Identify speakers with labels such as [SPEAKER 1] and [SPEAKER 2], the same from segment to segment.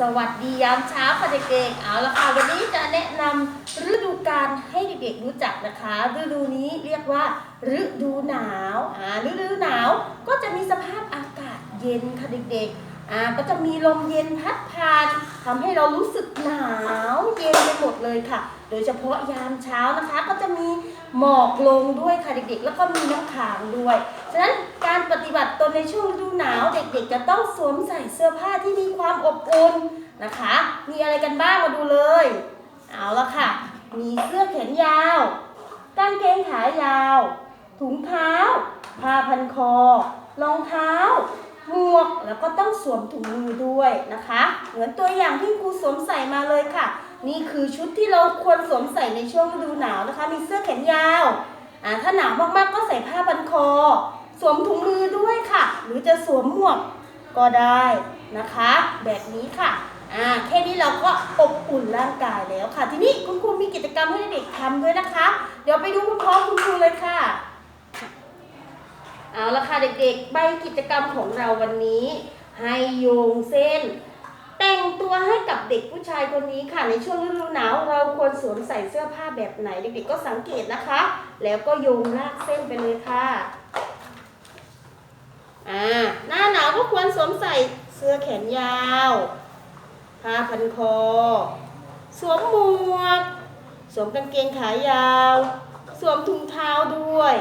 [SPEAKER 1] สวัสดียามเช้าค่ะเด็กๆ เอาละค่ะวันนี้จะแนะนำฤดูกาลให้เด็กๆรู้จักนะคะ ฤดูนี้เรียกว่า ฤดูหนาวอ่าฤดูหนาวก็จะมีสภาพอากาศเย็นค่ะเด็กๆอ่าก็จะมีลมเย็นพัดผ่านทำให้เรารู้สึกหนาวเย็นไปหมดเลยค่ะ โดยเฉพาะยามเช้านะคะ ก็จะมีหมอกลงด้วยค่ะเด็กๆ แล้วก็มีน้ำค้างด้วย ฉะนั้นการปฏิบัติตนในช่วงฤดูหนาว เด็กๆ จะต้องสวมใส่เสื้อผ้าที่มีความอบอุ่นนะคะ มีอะไรกันบ้างมาดูเลย เอาละค่ะ มีเสื้อแขนยาวกางเกงขายาว ถุงเท้า ผ้าพันคอ รองเท้า หมวก แล้วก็ต้องสวมถุงมือด้วยนะคะ เหมือนตัวอย่างที่ครูสวมใส่มาเลยค่ะ นี่คือชุดที่เราควรสวมใส่ในช่วงฤดูหนาวนะคะ มีเสื้อแขนยาว อ่า ถ้าหนาวมากๆ ก็ใส่ผ้าพันคอ สวมถุงมือด้วยค่ะ หรือจะสวมหมวกก็ได้นะคะ แบบนี้ค่ะอ่าแค่นี้เราก็อบอุ่นร่างกายแล้วค่ะ ทีนี้คุณครูมีกิจกรรมให้เด็กทำด้วยนะคะ เดี๋ยวไปดูพร้อมๆคุณครูเลยค่ะเอาละค่ะเด็กๆ ใบกิจกรรมของเราวันนี้ ให้โยงเส้น แต่งตัวให้กับเด็กผู้ชายคนนี้ค่ะ ในช่วงฤดูหนาวเราควรสวมใส่เสื้อผ้าแบบไหน เด็กๆก็สังเกตนะคะ แล้วก็โยงลากเส้นไปเลยค่ะอ่าหน้าหนาวก็ ควรสวมใส่เสื้อแขนยาวผ้าพันคอ สวมหมวก สวมกางเกงขายาว สวมถุงเท้าด้วย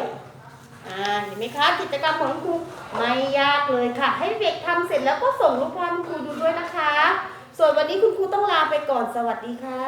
[SPEAKER 1] อ่าเห็นไหมคะกิจกรรมของครูไม่ยากเลยค่ะ ให้เด็กทำเสร็จแล้วก็ส่งรูปภาพให้ครูดูด้วยนะคะ ส่วนวันนี้คุณครูต้องลาไปก่อนสวัสดีค่ะ